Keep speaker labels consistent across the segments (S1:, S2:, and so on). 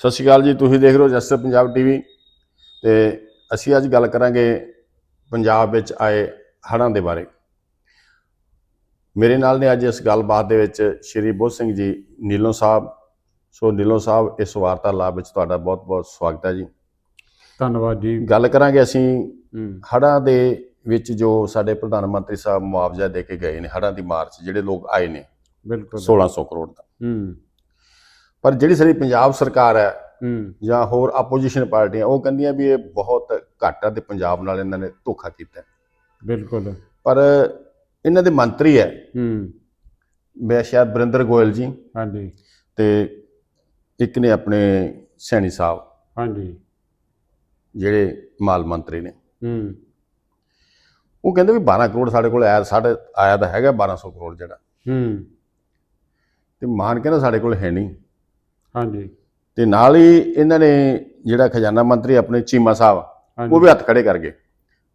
S1: ਸਤਿ ਸ਼੍ਰੀ ਅਕਾਲ ਜੀ ਤੁਸੀਂ ਦੇਖ ਰਹੇ ਹੋ ਜਸਟਰ ਪੰਜਾਬ ਟੀਵੀ ਤੇ ਅਸੀਂ ਅੱਜ ਗੱਲ ਕਰਾਂਗੇ ਪੰਜਾਬ ਵਿੱਚ ਆਏ ਹੜ੍ਹਾਂ ਦੇ ਬਾਰੇ। ਮੇਰੇ ਨਾਲ ਨੇ ਅੱਜ ਇਸ ਗੱਲਬਾਤ ਦੇ ਵਿੱਚ ਸ਼੍ਰੀ ਬੋਧ ਸਿੰਘ ਜੀ ਨੀਲੋਂ ਸਾਹਿਬ। ਸੋ ਨੀਲੋਂ ਸਾਹਿਬ ਇਸ ਵਾਰਤਾਲਾਪ ਵਿੱਚ ਤੁਹਾਡਾ ਬਹੁਤ-ਬਹੁਤ ਸਵਾਗਤ ਹੈ ਜੀ।
S2: ਧੰਨਵਾਦ ਜੀ।
S1: ਗੱਲ ਕਰਾਂਗੇ ਅਸੀਂ ਹੜ੍ਹਾਂ ਦੇ ਵਿੱਚ ਜੋ ਸਾਡੇ ਪ੍ਰਧਾਨ ਮੰਤਰੀ ਸਾਹਿਬ ਮੁਆਵਜ਼ਾ ਦੇ ਕੇ ਗਏ ਨੇ ਹੜ੍ਹਾਂ ਦੀ ਮਾਰ 'ਚ ਜਿਹੜੇ ਲੋਕ ਆਏ ਨੇ
S2: ਬਿਲਕੁਲ।
S1: 1600 ਕਰੋੜ ਦਾ।
S2: ਹੂੰ।
S1: ਪਰ ਜਿਹੜੀ ਸਾਡੀ ਪੰਜਾਬ ਸਰਕਾਰ ਹੈ
S2: ਹੂੰ।
S1: ਜਾਂ ਹੋਰ ਆਪੋਜੀਸ਼ਨ ਪਾਰਟੀਆਂ ਉਹ ਕਹਿੰਦੀਆਂ ਵੀ ਇਹ ਬਹੁਤ ਘੱਟ ਆ ਤੇ ਪੰਜਾਬ ਨਾਲ ਇਹਨਾਂ ਨੇ ਧੋਖਾ ਕੀਤਾ।
S2: ਬਿਲਕੁਲ।
S1: ਪਰ ਇਹਨਾਂ ਦੇ ਮੰਤਰੀ ਹੈ
S2: ਹੂੰ।
S1: ਮੈਂ ਸ਼ਾਇਦ ਬਰਿੰਦਰ ਗੋਇਲ ਜੀ
S2: ਹਾਂਜੀ।
S1: ਤੇ ਇੱਕ ਨੇ ਆਪਣੇ ਸੈਣੀ ਸਾਹਿਬ
S2: ਹਾਂਜੀ।
S1: ਜਿਹੜੇ ਮਾਲ ਮੰਤਰੀ ਨੇ।
S2: ਹੂੰ।
S1: ਉਹ ਕਹਿੰਦੇ ਵੀ 12 ਕਰੋੜ ਸਾਡੇ ਕੋਲ ਆਇਆ ਸਾਡੇ ਆਇਆ ਤਾਂ ਹੈਗਾ 1200 ਕਰੋੜ ਜਿਹੜਾ।
S2: ਹੂੰ।
S1: ਤੇ ਮਾਨ ਕਹਿੰਦਾ ਸਾਡੇ ਕੋਲ ਹੈ ਨਹੀਂ।
S2: ਹਾਂਜੀ।
S1: ਤੇ ਨਾਲ ਹੀ ਇਹਨਾਂ ਨੇ ਜਿਹੜਾ ਖਜ਼ਾਨਾ ਮੰਤਰੀ ਆਪਣੇ ਚੀਮਾ ਸਾਹਿਬ ਉਹ ਵੀ ਹੱਥ ਖੜੇ ਕਰ ਗਏ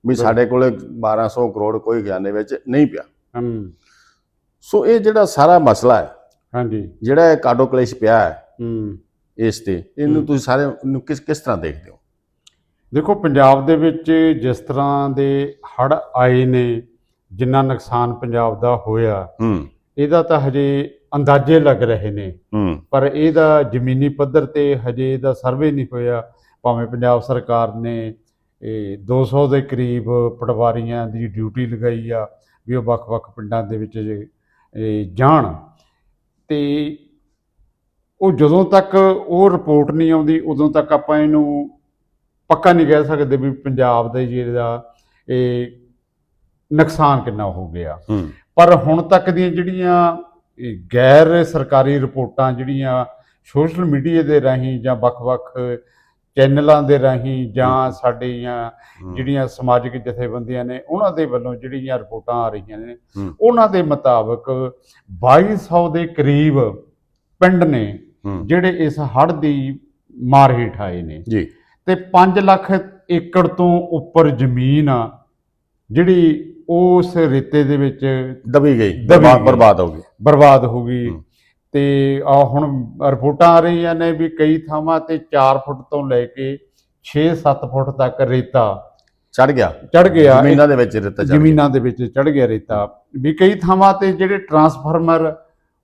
S1: ਵੀ ਸਾਡੇ ਕੋਲ 1200 ਕਰੋੜ ਕੋਈ ਖਜ਼ਾਨੇ ਵਿੱਚ ਨਹੀਂ ਪਿਆ।
S2: ਹੂੰ
S1: ਸੋ ਇਹ ਜਿਹੜਾ ਸਾਰਾ ਮਸਲਾ ਹੈ
S2: ਹਾਂਜੀ।
S1: ਜਿਹੜਾ ਇਹ ਕਾਡੋ ਕਲੇਸ਼ ਪਿਆ ਹੈ
S2: ਹੂੰ
S1: ਇਸ ਤੇ ਇਹਨੂੰ। ਤੁਸੀਂ ਸਾਰੇ ਨੂੰ ਕਿਸ ਕਿਸ ਤਰ੍ਹਾਂ ਦੇਖਦੇ ਹੋ?
S2: ਦੇਖੋ ਪੰਜਾਬ ਦੇ ਵਿੱਚ ਜਿਸ ਤਰ੍ਹਾਂ ਦੇ ਹੜ ਆਏ ਨੇ ਜਿੰਨਾ ਨੁਕਸਾਨ ਪੰਜਾਬ ਦਾ ਹੋਇਆ
S1: ਹੂੰ
S2: ਇਹਦਾ ਤਾਂ ਹਜੇ ਅੰਦਾਜ਼ੇ ਲੱਗ ਰਹੇ ਨੇ। ਪਰ ਇਹਦਾ ਜ਼ਮੀਨੀ ਪੱਧਰ ਤੇ ਹਜੇ ਇਹਦਾ ਸਰਵੇ ਨਹੀਂ ਹੋਇਆ। ਭਾਵੇਂ ਪੰਜਾਬ ਸਰਕਾਰ ਨੇ ਇਹ 200 ਦੇ ਕਰੀਬ ਪਟਵਾਰੀਆਂ ਦੀ ਡਿਊਟੀ ਲਗਾਈ ਆ ਵੀ ਉਹ ਵੱਖ-ਵੱਖ ਪਿੰਡਾਂ ਦੇ ਵਿੱਚ ਜਾਣ। ਤੇ ਉਹ ਜਦੋਂ ਤੱਕ ਉਹ ਰਿਪੋਰਟ ਨਹੀਂ ਆਉਂਦੀ ਉਦੋਂ ਤੱਕ ਆਪਾਂ ਇਹਨੂੰ ਪੱਕਾ ਨਹੀਂ ਕਹਿ ਸਕਦੇ ਵੀ ਪੰਜਾਬ ਦੇ ਜਿਹੜਾ ਇਹ ਨੁਕਸਾਨ ਕਿੰਨਾ ਹੋ ਗਿਆ। ਪਰ ਹੁਣ ਤੱਕ ਦੀਆਂ ਜਿਹੜੀਆਂ ਇਹ ਗੈਰ ਸਰਕਾਰੀ ਰਿਪੋਰਟਾਂ ਜਿਹੜੀਆਂ ਸੋਸ਼ਲ ਮੀਡੀਆ ਦੇ ਰਾਹੀਂ ਜਾਂ ਵੱਖ-ਵੱਖ ਚੈਨਲਾਂ ਦੇ ਰਾਹੀਂ ਜਾਂ ਸਾਡੀਆਂ ਜਿਹੜੀਆਂ ਸਮਾਜਿਕ ਜਥੇਬੰਦੀਆਂ ਨੇ ਉਹਨਾਂ ਦੇ ਵੱਲੋਂ ਜਿਹੜੀਆਂ ਰਿਪੋਰਟਾਂ ਆ ਰਹੀਆਂ ਨੇ। ਉਹਨਾਂ ਦੇ ਮੁਤਾਬਕ 2200 ਦੇ ਕਰੀਬ ਪਿੰਡ ਨੇ ਜਿਹੜੇ ਇਸ ਹੜ੍ਹ ਦੀ ਮਾਰ ਹੇਠ ਆਏ ਨੇ।
S1: ਜੀ।
S2: ਤੇ 5 ਲੱਖ ਏਕੜ ਤੋਂ ਉੱਪਰ ਜ਼ਮੀਨ ਆ ਜਿਹੜੀ ਉਸ ਰੇਤੇ ਦੇ ਵਿੱਚ
S1: ਦਬੀ ਗਈ
S2: ਦਬੀ
S1: ਬਰਬਾਦ
S2: ਗਈ।
S1: ਬਰਬਾਦ ਹੋ ਗਈ।
S2: ਬਰਬਾਦ ਹੋ ਗਈ। ਤੇ ਆ ਹੁਣ ਰਿਪੋਰਟਾਂ ਆ ਰਹੀਆਂ ਨੇ ਵੀ ਕਈ ਥਾਵਾਂ ਤੇ 4 ਫੁੱਟ ਤੋਂ ਲੈ ਕੇ 6-7 ਫੁੱਟ ਤੱਕ ਰੇਤਾ
S1: ਚੜ ਗਿਆ।
S2: ਚੜ ਗਿਆ।
S1: ਜ਼ਮੀਨਾਂ ਦੇ ਵਿੱਚ ਰੇਤਾ ਚੜ ਗਿਆ।
S2: ਜ਼ਮੀਨਾਂ ਦੇ ਵਿੱਚ ਚੜ ਗਿਆ ਰੇਤਾ। ਵੀ ਕਈ ਥਾਵਾਂ ਤੇ ਜਿਹੜੇ ਟਰਾਂਸਫਾਰਮਰ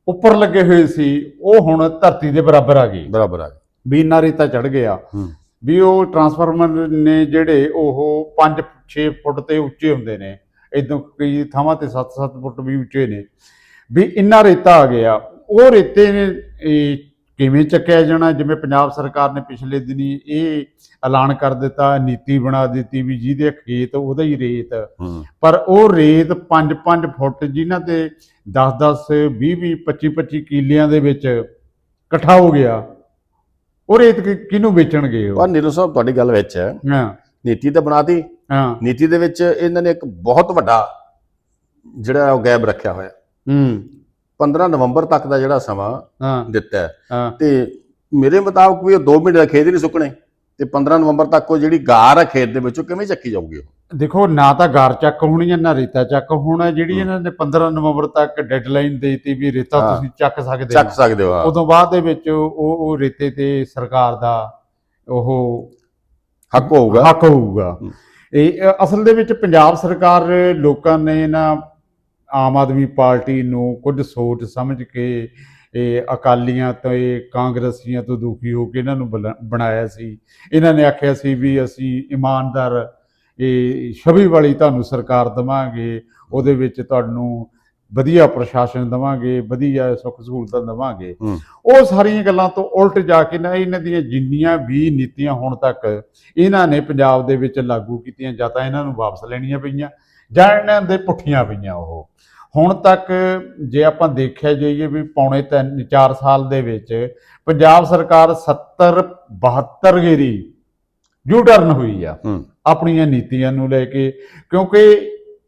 S2: ਉੱਪਰ ਲੱਗੇ ਹੋਏ ਸੀ ਉਹ ਹੁਣ ਧਰਤੀ ਦੇ ਬਰਾਬਰ ਆ ਗਏ।
S1: ਬਰਾਬਰ ਆ ਗਿਆ
S2: ਵੀ ਇੰਨਾ ਰੇਤਾ ਚੜ ਗਿਆ।
S1: ਹੂੰ।
S2: ਵੀ ਉਹ ਟਰਾਂਸਫਾਰਮਰ ਨੇ ਜਿਹੜੇ ਉਹ 5-6 ਫੁੱਟ ਤੇ ਉੱਚੇ ਹੁੰਦੇ ਨੇ। ਇਦੋਂ ਕਈ ਥਾਵਾਂ ਤੇ 7-7 ਫੁੱਟ ਵੀ ਉੱਚੇ ਨੇ। ਵੀ ਇੰਨਾ ਰੇਤਾ ਆ ਗਿਆ। ਉਹ ਰੇਤੇ ਨੇ ਕਿਵੇਂ ਚੱਕਿਆ ਜਾਣਾ? ਜਿਵੇਂ ਪੰਜਾਬ ਸਰਕਾਰ ਨੇ ਪਿਛਲੇ ਦਿਨੀ ਇਹ ਐਲਾਨ ਕਰ ਦਿੱਤਾ ਨੀਤੀ ਬਣਾ ਦਿੱਤੀ ਵੀ ਜਿਹਦੇ ਖੇਤ ਉਹਦਾ ਹੀ ਰੇਤ। ਪਰ ਉਹ ਰੇਤ 5-5 ਫੁੱਟ ਜਿਨ੍ਹਾਂ ਤੇ 10-10 20-20 25-25 ਕਿੱਲਿਆਂ ਦੇ ਵਿੱਚ ਇਕੱਠਾ ਹੋ ਗਿਆ। ਉਹ ਰੇਤ ਕਿਹਨੂੰ ਵੇਚਣਗੇ ਉਹ?
S1: ਪਰ ਨੀਲੂ ਸਾਹਿਬ ਤੁਹਾਡੀ ਗੱਲ ਵਿੱਚ ਹੈ।
S2: ਹਾਂ।
S1: ਨੀਤੀ ਤਾਂ ਬਣਾਤੀ।
S2: ਹਾਂ।
S1: ਨੀਤੀ ਦੇ ਵਿੱਚ ਇਹਨਾਂ ਨੇ ਇੱਕ ਬਹੁਤ ਵੱਡਾ ਜਿਹੜਾ ਉਹ ਗੈਪ ਰੱਖਿਆ ਹੋਇਆ।
S2: ਹੂੰ।
S1: 15 ਨਵੰਬਰ ਤੱਕ ਦਾ ਜਿਹੜਾ ਸਮਾਂ
S2: ਹਾਂ।
S1: ਦਿੱਤਾ ਹੈ। ਤੇ ਮੇਰੇ ਮੁਤਾਬਕ ਵੀ ਉਹ 2 ਮਹੀਨੇ ਦਾ ਖੇਤ ਹੀ ਨਹੀਂ ਸੁੱਕਣੇ। ਤੇ 15 ਨਵੰਬਰ ਤੱਕ ਉਹ ਜਿਹੜੀ ਗਾਰ ਹੈ ਖੇਤ ਦੇ ਵਿੱਚੋਂ ਕਿਵੇਂ ਚੱਕੀ ਜਾਊਗੀ ਉਹ?
S2: ਦੇਖੋ ਨਾ ਤਾਂ ਗਾਰ ਚੱਕ ਹੋਣੀ ਹੈ ਨਾ ਰੇਤਾ ਚੱਕ ਹੋਣਾ। ਜਿਹੜੀ। ਇਹਨਾਂ ਨੇ 15 ਨਵੰਬਰ ਤੱਕ ਡੈਡਲਾਈਨ ਦੇਤੀ ਵੀ ਰੇਤਾ। ਤੁਸੀਂ ਚੱਕ ਸਕਦੇ
S1: ਚੱਕ
S2: ਹੋ।
S1: ਸਕਦੇ ਹੋ
S2: ਉਦੋਂ ਬਾਅਦ ਦੇ ਵਿੱਚ ਉਹ ਉਹ ਰੇਤੇ ਤੇ ਸਰਕਾਰ ਦਾ ਉਹ
S1: ਹੱਕ ਹੋਊਗਾ।
S2: ਹੱਕ ਹੋਊਗਾ। ਇਹ ਅਸਲ ਦੇ ਵਿੱਚ ਪੰਜਾਬ ਸਰਕਾਰ ਲੋਕਾਂ ਨੇ ਨਾ ਆਮ ਆਦਮੀ ਪਾਰਟੀ ਨੂੰ ਕੁਝ ਸੋਚ ਸਮਝ ਕੇ ਇਹ ਅਕਾਲੀਆਂ ਤੋਂ ਇਹ ਕਾਂਗਰਸੀਆਂ ਤੋਂ ਦੁਖੀ ਹੋ ਕੇ ਇਹਨਾਂ ਨੂੰ ਬਣਾ- ਬਣਾਇਆ ਸੀ। ਇਹਨਾਂ ਨੇ ਆਖਿਆ ਸੀ ਵੀ ਅਸੀਂ ਇਮਾਨਦਾਰ, ਇਹ ਛਵੀ ਵਾਲੀ ਤੁਹਾਨੂੰ ਸਰਕਾਰ ਦਵਾਂਗੇ, ਉਹਦੇ ਵਿੱਚ ਤੁਹਾਨੂੰ ਵਧੀਆ ਪ੍ਰਸ਼ਾਸਨ ਦਵਾਂਗੇ ਵਧੀਆ ਸੁੱਖ ਸਹੂਲਤਾਂ ਦਵਾਂਗੇ। ਉਹ ਸਾਰੀਆਂ ਗੱਲਾਂ ਤੋਂ ਉਲਟ ਜਾ ਕੇ ਨਾ ਇਹਨਾਂ ਦੀਆਂ ਜਿੰਨੀਆਂ ਵੀ ਨੀਤੀਆਂ ਹੁਣ ਤੱਕ ਇਹਨਾਂ ਨੇ ਪੰਜਾਬ ਦੇ ਵਿੱਚ ਲਾਗੂ ਕੀਤੀਆਂ ਜਾਂ ਤਾਂ ਇਹਨਾਂ ਨੂੰ ਵਾਪਸ ਲੈਣੀਆਂ ਪਈਆਂ ਜਾਂ ਇਹਨਾਂ ਦੇ ਪੁੱਠੀਆਂ ਪਈਆਂ ਉਹ। ਹੁਣ ਤੱਕ ਜੇ ਆਪਾਂ ਦੇਖਿਆ ਜਾਈਏ ਵੀ ਪੌਣੇ 3 4 ਸਾਲ ਦੇ ਵਿੱਚ ਪੰਜਾਬ ਸਰਕਾਰ 70 72 ਗੇਰੀ ਯੂ ਟਰਨ ਹੋਈ ਆ ਆਪਣੀਆਂ ਨੀਤੀਆਂ ਨੂੰ ਲੈ ਕੇ ਕਿਉਂਕਿ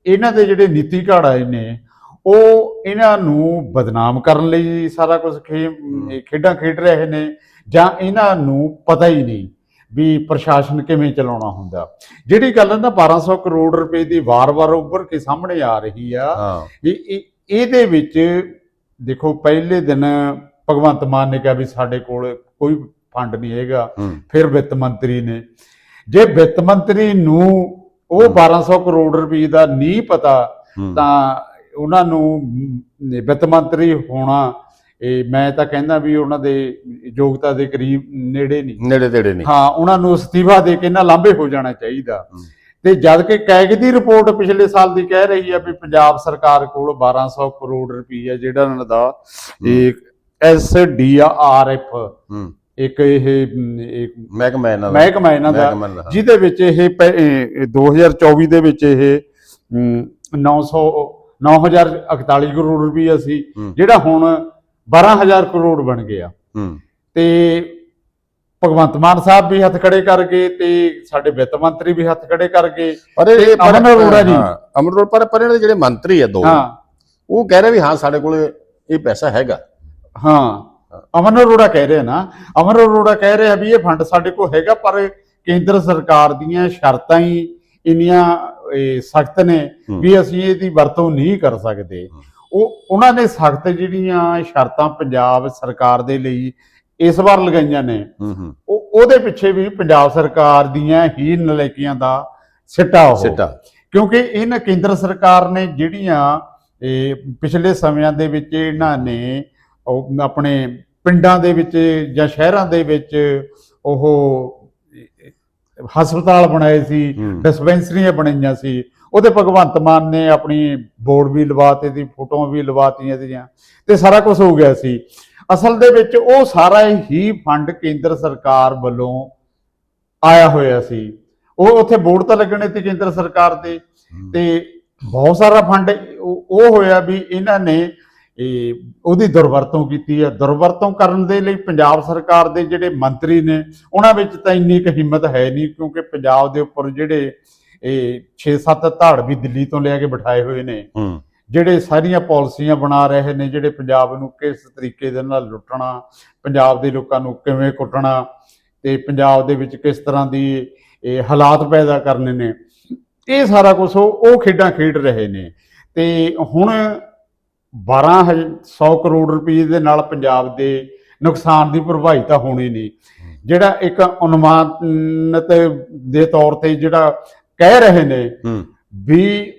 S2: ਇਹਨਾਂ ਦੇ ਜਿਹੜੇ ਨੀਤੀ ਘਾੜੇ ਨੇ ਉਹ ਇਹਨਾਂ ਨੂੰ ਬਦਨਾਮ ਕਰਨ ਲਈ ਸਾਰਾ ਕੁਝ ਖੇਡਾਂ ਖੇਡ ਰਹੇ ਨੇ ਜਾਂ ਇਹਨਾਂ ਨੂੰ ਪਤਾ ਹੀ ਨਹੀਂ ਵੀ ਪ੍ਰਸ਼ਾਸਨ ਕਿਵੇਂ ਚਲਾਉਣਾ ਹੁੰਦਾ। ਜਿਹੜੀ ਗੱਲ ਨਾ 1200 ਕਰੋੜ ਰੁਪਏ ਦੀ ਵਾਰ-ਵਾਰ ਉੱਭਰ ਕੇ ਸਾਹਮਣੇ ਆ ਰਹੀ ਆ। ਇਹਦੇ ਵਿੱਚ ਦੇਖੋ ਪਹਿਲੇ ਦਿਨ ਭਗਵੰਤ ਮਾਨ ਨੇ ਕਿਹਾ ਵੀ ਸਾਡੇ ਕੋਲ ਕੋਈ ਫੰਡ ਨਹੀਂ ਹੈਗਾ। ਫਿਰ ਵਿੱਤ ਮੰਤਰੀ ਨੇ। ਜੇ ਵਿੱਤ ਮੰਤਰੀ ਨੂੰ ਉਹ 1200 ਕਰੋੜ ਰੁਪਏ ਦਾ ਨਹੀਂ ਪਤਾ ਤਾਂ ਉਹਨਾਂ ਨੂੰ ਵਿੱਤ ਮੰਤਰੀ ਹੋਣਾ ਇਹ ਮੈਂ ਤਾਂ ਕਹਿੰਦਾ ਵੀ ਉਹਨਾਂ ਦੇ ਯੋਗਤਾ ਦੇ ਕਰੀਬ ਨੇੜੇ ਨਹੀਂ।
S1: ਨੇੜੇ ਤੇੜੇ ਨਹੀਂ।
S2: ਹਾਂ ਉਹਨਾਂ ਨੂੰ ਅਸਤੀਫਾ ਦੇ ਕੇ ਨਾ ਲਾਂਭੇ ਹੋ ਜਾਣਾ ਚਾਹੀਦਾ।
S1: ਹੂੰ।
S2: ਤੇ ਜਦ ਕਿ ਕੈਗ ਦੀ ਰਿਪੋਰਟ ਪਿਛਲੇ ਸਾਲ ਦੀ ਕਹਿ ਰਹੀ ਆ ਵੀ ਪੰਜਾਬ ਸਰਕਾਰ ਕੋਲ 1200 ਕਰੋੜ ਰੁਪਈਆ ਜਿਹੜਾ ਉਹਨਾਂ ਦਾ ਇੱਕ ਐਸਡੀਆਰਐਫ
S1: ਹੂੰ।
S2: ਇੱਕ ਇਹ ਇੱਕ
S1: ਮਹਿਕਮਾ ਇਹਨਾਂ ਦਾ।
S2: ਮਹਿਕਮਾ ਇਹਨਾਂ ਦਾ। ਜਿਹਦੇ ਵਿੱਚ ਇਹ ਪ- ਇਹ 2024 ਦੇ ਵਿੱਚ ਇਹ ਮ, 900 9041 ਕਰੋੜ ਰੁਪਈਆ ਸੀ। ਜਿਹੜਾ ਹੁਣ 12000 ਕਰੋੜ ਬਣ ਗਿਆ। ਤੇ ਭਗਵੰਤ ਮਾਨ ਸਾਹਿਬ ਵੀ ਹੱਥ ਖੜੇ ਕਰ ਗਏ ਤੇ ਸਾਡੇ ਵਿੱਤ ਮੰਤਰੀ ਵੀ ਹੱਥ ਖੜੇ ਕਰ ਗਏ।
S1: ਪਰ ਇਹ
S2: ਅਮਨ ਅਰੋੜਾ ਜੀ।
S1: ਅਮਨ ਅਰੋੜਾ ਪਰ ਪਰ ਇਹਨਾਂ ਦੇ ਜਿਹੜੇ ਮੰਤਰੀ ਆ ਦੋ ਉਹ ਕਹਿ ਰਹੇ ਵੀ ਹਾਂ ਸਾਡੇ ਕੋਲ ਇਹ ਪੈਸਾ ਹੈਗਾ।
S2: ਹਾਂ। ਅਮਨ ਅਰੋੜਾ ਕਹਿ ਰਹੇ ਨਾ। ਅਮਨ ਅਰੋੜਾ ਕਹਿ ਰਿਹਾ ਵੀ ਇਹ ਫੰਡ ਸਾਡੇ ਕੋਲ ਹੈਗਾ ਪਰ ਕੇਂਦਰ ਸਰਕਾਰ ਦੀਆਂ ਸ਼ਰਤਾਂ ਹੀ ਇੰਨੀਆਂ ਸਖਤ ਨੇ। ਵੀ ਅਸੀਂ ਇਹਦੀ ਵਰਤੋਂ ਨਹੀਂ ਕਰ ਸਕਦੇ। ਉਹ ਉਹਨਾਂ ਨੇ ਸਖਤ ਜਿਹੜੀਆਂ ਸ਼ਰਤਾਂ ਪੰਜਾਬ ਸਰਕਾਰ ਦੇ ਲਈ ਇਸ ਵਾਰ ਲਗਾਈਆਂ ਨੇ। ਉਹ ਉਹਦੇ ਪਿੱਛੇ ਵੀ ਪੰਜਾਬ ਸਰਕਾਰ ਦੀਆਂ ਹੀ ਨਲਾਇਕੀਆਂ ਦਾ ਸਿੱਟਾ ਉਹ।
S1: ਸਿੱਟਾ।
S2: ਕਿਉਂਕਿ ਇਹਨਾਂ ਕੇਂਦਰ ਸਰਕਾਰ ਨੇ ਜਿਹੜੀਆਂ ਪਿਛਲੇ ਸਮਿਆਂ ਦੇ ਵਿੱਚ ਇਹਨਾਂ ਨੇ ਆਪਣੇ ਪਿੰਡਾਂ ਦੇ ਵਿੱਚ ਜਾਂ ਸ਼ਹਿਰਾਂ ਦੇ ਵਿੱਚ ਉਹ ਹਸਪਤਾਲ ਬਣਾਏ ਸੀ। ਡਿਸਪੈਂਸਰੀਆਂ ਬਣਾਈਆਂ ਸੀ। ਉਹਦੇ ਭਗਵੰਤ ਮਾਨ ਨੇ ਆਪਣੀ ਬੋਰਡ ਵੀ ਲਵਾਤੇ ਦੀ ਫੋਟੋਆਂ ਵੀ ਲਵਾਤੀਆਂ ਦੀਆਂ ਤੇ ਸਾਰਾ ਕੁਝ ਹੋ ਗਿਆ ਸੀ। ਅਸਲ ਦੇ ਵਿੱਚ ਉਹ ਸਾਰਾ ਹੀ ਫੰਡ ਕੇਂਦਰ ਸਰਕਾਰ ਵੱਲੋਂ ਆਇਆ ਹੋਇਆ ਸੀ। ਉਹ ਉੱਥੇ ਬੋਰਡ ਤਾਂ ਲੱਗਣੇ ਤੇ ਕੇਂਦਰ ਸਰਕਾਰ ਦੇ। ਤੇ ਬਹੁਤ ਸਾਰਾ ਫੰਡ ਉਹ ਹੋਇਆ ਵੀ ਇਹਨਾਂ ਨੇ ਇਹ ਉਹਦੀ ਦੁਰਵਰਤੋਂ ਕੀਤੀ ਹੈ। ਦੁਰਵਰਤੋਂ ਕਰਨ ਦੇ ਲਈ ਪੰਜਾਬ ਸਰਕਾਰ ਦੇ ਜਿਹੜੇ ਮੰਤਰੀ ਨੇ ਉਹਨਾਂ ਵਿੱਚ ਤਾਂ ਇੰਨੀ ਕੁ ਹਿੰਮਤ ਹੈ ਨਹੀਂ ਕਿਉਂਕਿ ਪੰਜਾਬ ਦੇ ਉੱਪਰ ਜਿਹੜੇ ਇਹ 6-7 ਧਾੜ ਵੀ ਦਿੱਲੀ ਤੋਂ ਲਿਆ ਕੇ ਬਿਠਾਏ ਹੋਏ ਨੇ। ਜਿਹੜੇ ਸਾਰੀਆਂ ਪਾਲਿਸੀਆਂ ਬਣਾ ਰਹੇ ਨੇ ਜਿਹੜੇ ਪੰਜਾਬ ਨੂੰ ਕਿਸ ਤਰੀਕੇ ਦੇ ਨਾਲ ਲੁੱਟਣਾ ਪੰਜਾਬ ਦੇ ਲੋਕਾਂ ਨੂੰ ਕਿਵੇਂ ਕੁੱਟਣਾ ਤੇ ਪੰਜਾਬ ਦੇ ਵਿੱਚ ਕਿਸ ਤਰ੍ਹਾਂ ਦੀ ਇਹ ਹਾਲਾਤ ਪੈਦਾ ਕਰਨੇ ਨੇ ਇਹ ਸਾਰਾ ਕੁਝ ਉਹ ਖੇਡਾਂ ਖੇਡ ਰਹੇ ਨੇ। ਤੇ ਹੁਣ 1200 ਕਰੋੜ ਰੁਪਏ ਦੇ ਨਾਲ ਪੰਜਾਬ ਦੇ ਨੁਕਸਾਨ ਦੀ ਭਰਪਾਈ ਤਾਂ ਹੋਣੀ ਨਹੀਂ। ਜਿਹੜਾ ਇੱਕ ਅਨੁਮਾਨਿਤ ਦੇ ਤੌਰ ਤੇ ਜਿਹੜਾ ਕਹਿ ਰਹੇ ਨੇ ਵੀ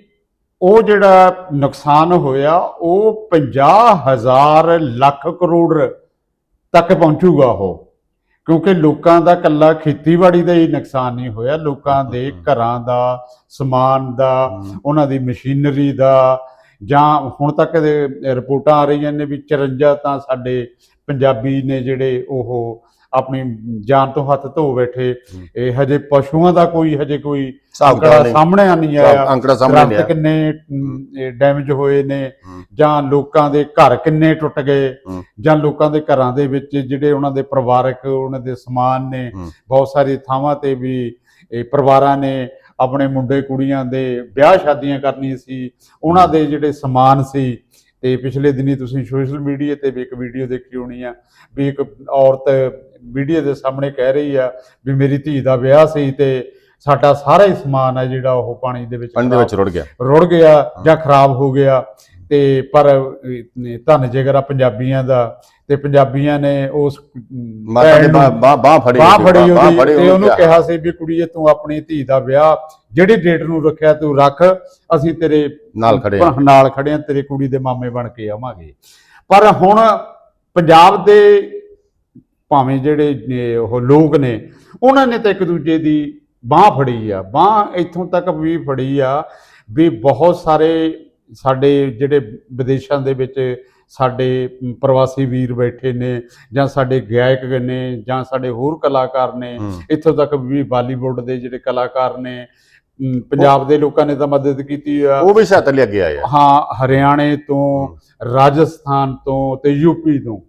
S2: ਉਹ ਜਿਹੜਾ ਨੁਕਸਾਨ ਹੋਇਆ ਉਹ 50000 ਲੱਖ ਕਰੋੜ ਤੱਕ ਪਹੁੰਚੂਗਾ ਉਹ। ਕਿਉਂਕਿ ਲੋਕਾਂ ਦਾ ਕੱਲਾ ਖੇਤੀਬਾੜੀ ਦਾ ਹੀ ਨੁਕਸਾਨ ਨਹੀਂ ਹੋਇਆ। ਲੋਕਾਂ ਦੇ ਘਰਾਂ ਦਾ ਸਮਾਨ ਦਾ ਉਹਨਾਂ ਦੀ ਮਸ਼ੀਨਰੀ ਦਾ ਜਾਂ ਹੁਣ ਤੱਕ ਦੇ ਰਿਪੋਰਟਾਂ ਆ ਰਹੀਆਂ ਨੇ ਵੀ 54 ਤਾਂ ਸਾਡੇ ਪੰਜਾਬੀ ਨੇ ਜਿਹੜੇ ਉਹ ਆਪਣੀ ਜਾਨ ਤੋਂ ਹੱਥ ਧੋ ਬੈਠੇ। ਇਹ ਹਜੇ ਪਸ਼ੂਆਂ ਦਾ ਕੋਈ ਹਜੇ ਕੋਈ ਅੰਕੜਾ
S1: ਨਹੀਂ
S2: ਸਾਹਮਣੇ ਨਹੀਂ ਆਇਆ
S1: ਅੰਕੜਾ ਸਾਹਮਣੇ
S2: ਦਰਖਤ
S1: ਲਿਆ
S2: ਕਿੰਨੇ ਡੈਮੇਜ ਹੋਏ ਨੇ। ਜਾਂ ਲੋਕਾਂ ਦੇ ਘਰ ਕਿੰਨੇ ਟੁੱਟ ਗਏ। ਜਾਂ ਲੋਕਾਂ ਦੇ ਘਰਾਂ ਦੇ ਵਿੱਚ ਜਿਹੜੇ ਉਹਨਾਂ ਦੇ ਪਰਿਵਾਰਕ ਉਹਨਾਂ ਦੇ ਸਮਾਨ ਨੇ। ਬਹੁਤ ਸਾਰੀ ਥਾਵਾਂ ਤੇ ਵੀ ਇਹ ਪਰਿਵਾਰਾਂ ਨੇ ਆਪਣੇ ਮੁੰਡੇ ਕੁੜੀਆਂ ਦੇ ਵਿਆਹ ਸ਼ਾਦੀਆਂ ਕਰਨੀ ਸੀ, ਉਹਨਾਂ ਦੇ ਜਿਹੜੇ ਸਮਾਨ ਸੀ, ਤੇ ਪਿਛਲੇ ਦਿਨੀ ਤੁਸੀਂ ਸੋਸ਼ਲ ਮੀਡੀਆ ਤੇ ਵੀ ਇੱਕ ਵੀਡੀਓ ਦੇਖੀ ਹੋਣੀ ਆ, ਵੀ ਇੱਕ ਔਰਤ ਵੀਡੀਓ ਦੇ ਸਾਹਮਣੇ ਕਹਿ ਰਹੀ ਆ ਵੀ ਮੇਰੀ ਧੀ ਦਾ ਵਿਆਹ ਸੀ ਤੇ ਸਾਡਾ ਸਾਰਾ ਹੀ ਸਮਾਨ ਆ ਜਿਹੜਾ ਉਹ ਪਾਣੀ ਦੇ ਵਿੱਚ
S1: ਪਾਣੀ ਦੇ ਵਿੱਚ ਰੁੜ ਗਿਆ।
S2: ਰੁੜ ਗਿਆ ਜਾਂ ਖਰਾਬ ਹੋ ਗਿਆ। ਤੇ ਪਰ ਧੰਨ ਜੇਗਰਾ ਪੰਜਾਬੀਆਂ ਦਾ ਤੇ ਪੰਜਾਬੀਆਂ ਨੇ ਉਸ
S1: ਮਾਤਾ ਦੇ ਬਾਹ ਬਾਹ ਫੜੀ
S2: ਬਾਹ
S1: ਉਹਦੀ,
S2: ਫੜੀ
S1: ਬਾਂਹ
S2: ਉਹਦੀ ਤੇ ਉਹਨੂੰ
S1: ਕਿਹਾ,
S2: ਸੀ ਵੀ ਕੁੜੀਏ ਤੂੰ ਆਪਣੀ ਧੀ ਦਾ ਵਿਆਹ ਜਿਹੜੀ ਡੇਟ ਨੂੰ ਰੱਖਿਆ ਤੂੰ ਰੱਖ ਅਸੀਂ ਤੇਰੇ
S1: ਨਾਲ ਖੜੇ ਆ।
S2: ਨਾਲ ਖੜੇ ਆ ਤੇਰੇ ਕੁੜੀ ਦੇ ਮਾਮੇ ਬਣ ਕੇ ਆਵਾਂਗੇ। ਪਰ ਹੁਣ ਪੰਜਾਬ ਦੇ ਭਾਵੇਂ ਜਿਹੜੇ ਉਹ ਲੋਕ ਨੇ ਉਹਨਾਂ ਨੇ ਤਾਂ ਇੱਕ ਦੂਜੇ ਦੀ ਬਾਹ ਫੜੀ ਆ ਬਾਹ ਇੱਥੋਂ ਤੱਕ ਵੀ ਫੜੀ ਆ ਵੀ ਬਹੁਤ ਸਾਰੇ ਸਾਡੇ ਜਿਹੜੇ ਵਿਦੇਸ਼ਾਂ ਦੇ ਵਿੱਚ ਸਾਡੇ ਪ੍ਰਵਾਸੀ ਵੀਰ ਬੈਠੇ ਨੇ ਜਾਂ ਸਾਡੇ ਗਾਇਕ ਨੇ ਜਾਂ ਸਾਡੇ ਹੋਰ ਕਲਾਕਾਰ ਨੇ। ਇੱਥੋਂ ਤੱਕ ਵੀ ਬਾਲੀਵੁੱਡ ਦੇ ਜਿਹੜੇ ਕਲਾਕਾਰ ਨੇ ਪੰਜਾਬ ਦੇ ਲੋਕਾਂ ਨੇ ਤਾਂ ਮਦਦ ਕੀਤੀ ਆ।
S1: ਉਹ ਵੀ ਸਹਾਇਤਾ ਲਈ ਅੱਗੇ ਆਏ ਆ।
S2: ਹਾਂ ਹਰਿਆਣੇ ਤੋਂ ਰਾਜਸਥਾਨ ਤੋਂ ਤੇ ਯੂਪੀ ਤੋਂ।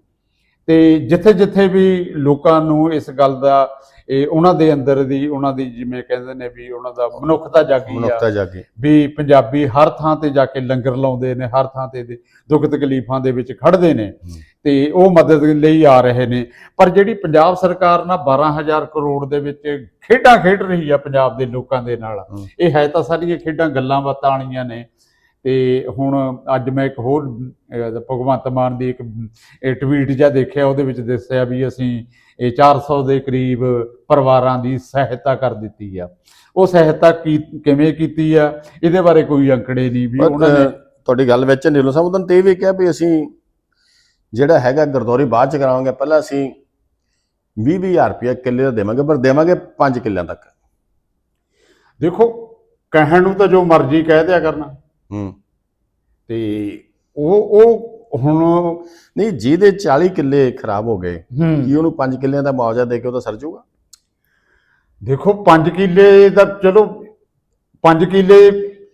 S2: ਤੇ ਜਿੱਥੇ ਜਿੱਥੇ ਵੀ ਲੋਕਾਂ ਨੂੰ ਇਸ ਗੱਲ ਦਾ ਇਹ ਉਹਨਾਂ ਦੇ ਅੰਦਰ ਦੀ ਉਹਨਾਂ ਦੀ ਜਿਵੇਂ ਕਹਿੰਦੇ ਨੇ ਵੀ ਉਹਨਾਂ ਦਾ ਮਨੁੱਖਤਾ ਜਾਗੀ ਆ।
S1: ਮਨੁੱਖਤਾ ਜਾਗੀ।
S2: ਵੀ ਪੰਜਾਬੀ ਹਰ ਥਾਂ ਤੇ ਜਾ ਕੇ ਲੰਗਰ ਲਾਉਂਦੇ ਨੇ ਹਰ ਥਾਂ ਤੇ ਦੁੱਖ ਤਕਲੀਫਾਂ ਦੇ ਵਿੱਚ ਖੜਦੇ ਨੇ ਤੇ ਉਹ ਮਦਦ ਲਈ ਆ ਰਹੇ ਨੇ। ਪਰ ਜਿਹੜੀ ਪੰਜਾਬ ਸਰਕਾਰ ਨਾ 12000 ਕਰੋੜ ਦੇ ਵਿੱਚ ਖੇਡਾਂ ਖੇਡ ਰਹੀ ਆ ਪੰਜਾਬ ਦੇ ਲੋਕਾਂ ਦੇ ਨਾਲ। ਇਹ ਹੈ ਤਾਂ ਸਾਰੀਆਂ ਖੇਡਾਂ ਗੱਲਾਂ ਬਾਤਾਂ ਵਾਲੀਆਂ ਨੇ। ਤੇ ਹੁਣ ਅੱਜ ਮੈਂ ਇੱਕ ਹੋਰ ਭਗਵੰਤ ਮਾਨ ਦੀ ਇੱਕ ਟਵੀਟ ਜਿਹਾ ਦੇਖਿਆ ਉਹਦੇ ਵਿੱਚ ਦੱਸਿਆ ਵੀ ਅਸੀਂ ਇਹ 400 ਦੇ ਕਰੀਬ ਪਰਿਵਾਰਾਂ ਦੀ ਸਹਾਇਤਾ ਕਰ ਦਿੱਤੀ ਆ। ਉਹ ਸਹਾਇਤਾ ਕੀ ਕਿਵੇਂ ਕੀਤੀ ਆ? ਇਹਦੇ ਬਾਰੇ ਕੋਈ ਅੰਕੜੇ ਨਹੀਂ ਵੀ ਉਹਨਾਂ ਨੇ
S1: ਤੁਹਾਡੀ ਗੱਲ ਵਿੱਚ ਨੀਲੋ ਸਾਹਿਬ ਉਹਨਾਂ ਤੇ ਇਹ ਵੀ ਕਿਹਾ ਵੀ ਅਸੀਂ ਜਿਹੜਾ ਹੈਗਾ ਗਰਦੌਰੀ ਬਾਅਦ ਚ ਕਰਾਵਾਂਗੇ ਪਹਿਲਾਂ ਅਸੀਂ 20000 ਰੁਪਏ ਕਿੱਲੇ ਦਾ ਦੇਵਾਂਗੇ ਪਰ ਦੇਵਾਂਗੇ 5 ਕਿੱਲਿਆਂ ਤੱਕ।
S2: ਦੇਖੋ ਕਹਿਣ ਨੂੰ ਤਾਂ ਜੋ ਮਰਜ਼ੀ ਕਹਿ ਦਿਆ ਕਰਨਾ।
S1: ਹੂੰ।
S2: ਤੇ ਉਹ ਉਹ ਹੁਣ
S1: ਨਹੀਂ ਜਿਹਦੇ 40 ਕਿੱਲੇ ਖਰਾਬ ਹੋ ਗਏ ਕੀ ਉਹਨੂੰ 5 ਕਿੱਲਿਆਂ ਦਾ ਮੁਆਵਜ਼ਾ ਦੇ ਕੇ ਉਹਦਾ ਸਰ ਜਾਊਗਾ?
S2: ਦੇਖੋ 5 ਕਿੱਲੇ ਦਾ ਚਲੋ 5 ਕਿੱਲੇ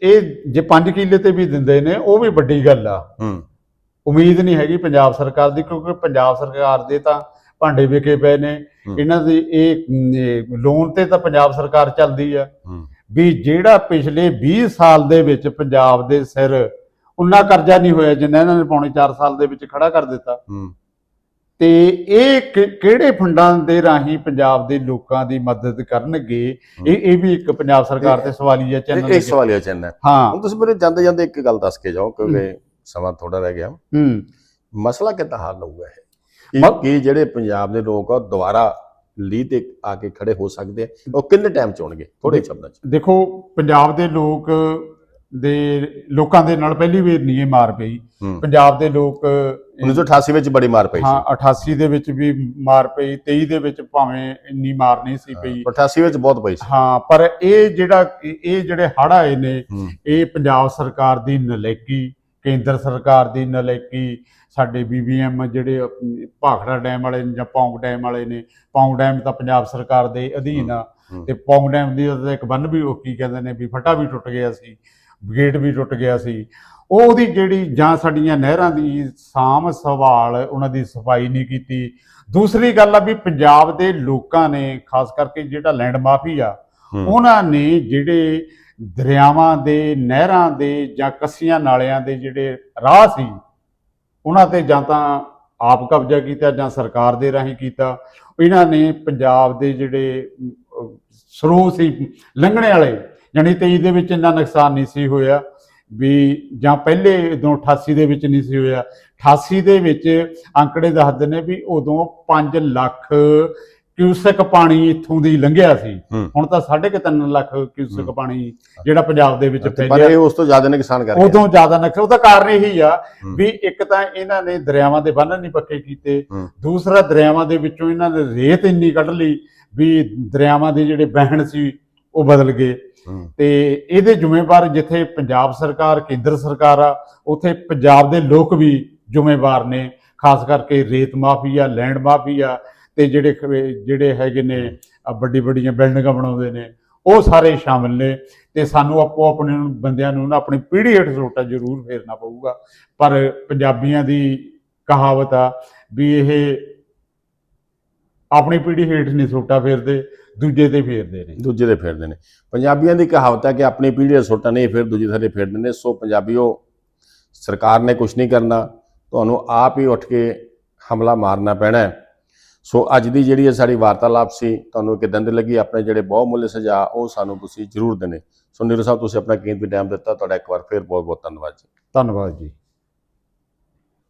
S2: ਇਹ ਜੇ 5 ਕਿੱਲੇ ਤੇ ਵੀ ਦਿੰਦੇ ਨੇ ਉਹ ਵੀ ਵੱਡੀ ਗੱਲ ਆ।
S1: ਹੂੰ।
S2: ਉਮੀਦ ਨਹੀਂ ਹੈਗੀ ਪੰਜਾਬ ਸਰਕਾਰ ਦੀ ਕਿਉਂਕਿ ਪੰਜਾਬ ਸਰਕਾਰ ਦੇ ਤਾਂ ਭਾਂਡੇ ਵਿਕੇ ਪਏ ਨੇ। ਇਹਨਾਂ ਦੀ ਇਹ ਲੋਨ ਤੇ ਤਾਂ ਪੰਜਾਬ ਸਰਕਾਰ ਚੱਲਦੀ ਆ।
S1: ਹੂੰ।
S2: ਵੀ ਜਿਹੜਾ ਪਿਛਲੇ 20 ਸਾਲ ਦੇ ਵਿੱਚ ਪੰਜਾਬ ਦੇ ਸਿਰ ਉਨਾ ਕਰਜ਼ਾ ਨਹੀਂ ਹੋਇਆ ਜਿੰਨਾ ਇਹਨਾਂ ਨੇ ਪੌਣੇ 4 ਸਾਲ ਦੇ ਵਿੱਚ ਖੜਾ ਕਰ ਦਿੱਤਾ।
S1: ਹੂੰ।
S2: ਤੇ ਇਹ ਕਿਹੜੇ ਫੰਡਾਂ ਦੇ ਰਾਹੀਂ ਪੰਜਾਬ ਦੇ ਲੋਕਾਂ ਦੀ ਮਦਦ ਕਰਨਗੇ? ਇਹ ਇਹ ਵੀ ਇੱਕ ਪੰਜਾਬ ਸਰਕਾਰ ਤੇ ਸਵਾਲੀਆ
S1: ਇਹ
S2: ਚੈਨਲ
S1: ਇੱਕ ਸਵਾਲੀਆ ਚਿੰਨ੍ਹ ਹੈ
S2: ਹਾਂ।
S1: ਹੁਣ ਤੁਸੀਂ ਮੇਰੇ ਜਾਂਦੇ ਜਾਂਦੇ ਇੱਕ ਗੱਲ ਦੱਸ ਕੇ ਜਾਓ ਕਿਉਂਕਿ ਸਮਾਂ ਥੋੜਾ ਰਹਿ ਗਿਆ।
S2: ਹੂੰ।
S1: ਮਸਲਾ ਕਿੱਦਾਂ ਹੱਲ ਹੋਊਗਾ ਇਹ? ਕਿ- ਜਿਹੜੇ ਪੰਜਾਬ ਦੇ ਲੋਕ ਆ ਦੁਬਾਰਾ ਲੀ ਤੇ ਆ ਕੇ ਖੜੇ ਹੋ ਸਕਦੇ ਆ। ਉਹ ਕਿੰਨੇ ਟਾਈਮ ਚ ਹੋਣਗੇ ਥੋੜੇ ਸ਼ਬਦਾਂ ਚ।
S2: ਦੇਖੋ ਪੰਜਾਬ ਦੇ ਲੋਕ ਦੇ ਲੋਕਾਂ ਦੇ ਨਾਲ ਪਹਿਲੀ ਵਾਰ ਨਹੀਂ ਇਹ ਮਾਰ ਪਈ। ਪੰਜਾਬ ਦੇ ਲੋਕ
S1: 1988 ਵਿੱਚ ਬੜੀ ਮਾਰ ਪਈ
S2: ਹਾਂ
S1: ਸੀ
S2: 88 ਦੇ ਵਿੱਚ ਵੀ ਮਾਰ ਪਈ 23 ਦੇ ਵਿੱਚ ਭਾਵੇਂ ਇੰਨੀ ਮਾਰ ਨਹੀਂ ਸੀ ਪਈ।
S1: 88 ਵਿੱਚ ਬਹੁਤ ਪਈ ਸੀ।
S2: ਹਾਂ ਪਰ ਇਹ ਜਿਹੜਾ ਇਹ ਜਿਹੜੇ ਹੜ੍ਹ ਆਏ ਨੇ ਇਹ ਪੰਜਾਬ ਸਰਕਾਰ ਦੀ ਨਲਾਇਕੀ ਕੇਂਦਰ ਸਰਕਾਰ ਦੀ ਨਲਾਇਕੀ ਸਾਡੇ ਬੀਬੀਐਮ ਜਿਹੜੇ ਭਾਖੜਾ ਡੈਮ ਵਾਲੇ ਨੇ ਜਾਂ ਪੌਂਗ ਡੈਮ ਵਾਲੇ ਨੇ ਪੌਂਗ ਡੈਮ ਤਾਂ ਪੰਜਾਬ ਸਰਕਾਰ ਦੇ ਅਧੀਨ ਆ। ਤੇ ਪੌਂਗ ਡੈਮ ਦੀ ਉਹਦਾ ਇੱਕ ਬੰਨ ਵੀ ਉਹ ਕੀ ਕਹਿੰਦੇ ਨੇ ਵੀ ਫਟਾ ਵੀ ਟੁੱਟ ਗਿਆ ਸੀ ਗੇਟ ਵੀ ਟੁੱਟ ਗਿਆ ਸੀ ਉਹ ਉਹਦੀ ਜਿਹੜੀ ਜਾਂ ਸਾਡੀਆਂ ਨਹਿਰਾਂ ਦੀ ਸਾਂਭ ਸੰਭਾਲ ਉਹਨਾਂ ਦੀ ਸਫ਼ਾਈ ਨਹੀਂ ਕੀਤੀ ਦੂਸਰੀ ਗੱਲ ਆ ਵੀ ਪੰਜਾਬ ਦੇ ਲੋਕਾਂ ਨੇ ਖਾਸ ਕਰਕੇ ਜਿਹੜਾ ਲੈਂਡ ਮਾਫੀਆ
S1: ਹੂੰ।
S2: ਉਹਨਾਂ ਨੇ ਜਿਹੜੇ ਦਰਿਆਵਾਂ ਦੇ ਨਹਿਰਾਂ ਦੇ ਜਾਂ ਕੱਸੀਆਂ ਨਾਲਿਆਂ ਦੇ ਜਿਹੜੇ ਰਾਹ ਸੀ ਉਹਨਾਂ ਤੇ ਜਾਂ ਤਾਂ ਆਪ ਕਬਜ਼ਾ ਕੀਤਾ ਜਾਂ ਸਰਕਾਰ ਦੇ ਰਾਹੀਂ ਕੀਤਾ। ਇਹਨਾਂ ਨੇ ਪੰਜਾਬ ਦੇ ਜਿਹੜੇ ਅਮ, ਸਰੋਤ ਸੀ ਲੰਘਣੇ ਵਾਲੇ ਜਾਣੀ 23 ਦੇ ਵਿੱਚ ਇੰਨਾ ਨੁਕਸਾਨ ਨਹੀਂ ਸੀ ਹੋਇਆ ਵੀ ਜਾਂ ਪਹਿਲੇ ਉਦੋਂ 88 ਦੇ ਵਿੱਚ ਨਹੀਂ ਸੀ ਹੋਇਆ। 88 ਦੇ ਵਿੱਚ ਅੰਕੜੇ ਦੱਸਦੇ ਨੇ ਵੀ ਉਦੋਂ 5 ਲੱਖ ਕਿਊਸਕ ਪਾਣੀ ਇੱਥੋਂ ਦੀ ਲੰਘਿਆ ਸੀ
S1: ਹੂੰ।
S2: ਹੁਣ ਤਾਂ 3.5 ਲੱਖ ਕਿਊਸਕ। ਪਾਣੀ ਜਿਹੜਾ ਪੰਜਾਬ ਦੇ ਵਿੱਚ
S1: ਤੇ ਪਰ
S2: ਫੈਲਿਆ
S1: ਇਹ ਉਸ ਤੋਂ ਜ਼ਿਆਦਾ ਨੁਕਸਾਨ ਕਰ ਗਿਆ
S2: ਉਦੋਂ ਜ਼ਿਆਦਾ ਨੁਕਸਾਨ ਉਹਦਾ ਕਾਰਨ ਇਹੀ ਆ
S1: ਹੂੰ।
S2: ਵੀ ਇੱਕ ਤਾਂ ਇਹਨਾਂ ਨੇ ਦਰਿਆਵਾਂ ਦੇ ਬੰਨ੍ਹ ਨਹੀਂ ਪੱਕੇ ਕੀਤੇ
S1: ਹੂੰ।
S2: ਦੂਸਰਾ ਦਰਿਆਵਾਂ ਦੇ ਵਿੱਚੋਂ ਇਹਨਾਂ ਨੇ ਰੇਤ ਇੰਨੀ ਕੱਢ ਲਈ ਵੀ ਦਰਿਆਵਾਂ ਦੇ ਜਿਹੜੇ ਬਹਿਣ ਸੀ ਉਹ ਬਦਲ ਗਏ
S1: ਹੂੰ।
S2: ਤੇ ਇਹਦੇ ਜ਼ਿੰਮੇਵਾਰ ਜਿੱਥੇ ਪੰਜਾਬ ਸਰਕਾਰ ਕੇਂਦਰ ਸਰਕਾਰ ਆ ਉੱਥੇ ਪੰਜਾਬ ਦੇ ਲੋਕ ਵੀ ਜ਼ਿੰਮੇਵਾਰ ਨੇ ਖਾਸ ਕਰਕੇ ਰੇਤ ਮਾਫੀਆ ਲੈਂਡ ਮਾਫੀਆ ਤੇ ਜਿਹੜੇ ਜਿਹੜੇ ਹੈਗੇ ਨੇ ਵੱਡੀ ਵੱਡੀਆਂ ਬਿਲਡਿੰਗਾਂ ਬਣਾਉਂਦੇ ਨੇ, ਉਹ ਸਾਰੇ ਸ਼ਾਮਿਲ ਨੇ ਤੇ ਸਾਨੂੰ ਆਪੋ, ਆਪਣੇ ਬੰਦਿਆਂ ਨੂੰ ਨਾ ਆਪਣੀ ਪੀੜ੍ਹੀ ਹੇਠ ਸੋਟਾ ਜ਼ਰੂਰ ਫੇਰਨਾ ਪਊਗਾ। ਪਰ ਪੰਜਾਬੀਆਂ ਦੀ ਕਹਾਵਤ ਆ ਵੀ ਇਹ ਆਪਣੀ ਪੀੜ੍ਹੀ ਹੇਠ ਨਹੀਂ ਸੋਟਾ ਫੇਰਦੇ, ਦੂਜੇ ਤੇ ਫੇਰਦੇ ਨੇ।
S1: ਦੂਜੇ ਤੇ ਫੇਰਦੇ ਨੇ। ਪੰਜਾਬੀਆਂ ਦੀ ਕਹਾਵਤ ਹੈ ਕਿ ਆਪਣੀ ਪੀੜ੍ਹੀ ਦਾ ਸੋਟਾ ਨਹੀਂ ਫਿਰ, ਦੂਜੇ ਥੱਲੇ ਫੇਰਦੇ ਨੇ। ਸੋ ਪੰਜਾਬੀਓ, ਸਰਕਾਰ ਨੇ ਕੁਝ ਨਹੀਂ ਕਰਨਾ। ਤੁਹਾਨੂੰ ਆਪ ਹੀ ਉੱਠ ਕੇ ਹਮਲਾ ਮਾਰਨਾ ਪੈਣਾ ਹੈ। ਸੋ ਅੱਜ ਦੀ ਜਿਹੜੀ ਹੈ ਸਾਡੀ ਵਾਰਤਾਲਾਪ ਸੀ, ਤੁਹਾਨੂੰ ਕਿਦਾਂ ਦੀ ਲੱਗੀ, ਆਪਣੇ ਜਿਹੜੇ ਬਹੁਮੁੱਲੇ ਸੁਝਾਅ ਉਹ ਸਾਨੂੰ ਤੁਸੀਂ ਜ਼ਰੂਰ ਦੇਣੇ ਸੋ ਨੀਰੂ ਸਾਹਿਬ, ਤੁਸੀਂ ਆਪਣਾ ਕੀਮਤੀ ਟਾਈਮ ਦਿੱਤਾ, ਤੁਹਾਡਾ ਇੱਕ ਵਾਰ ਫਿਰ ਬਹੁਤ ਬਹੁਤ ਧੰਨਵਾਦ ਜੀ।
S2: ਧੰਨਵਾਦ ਜੀ।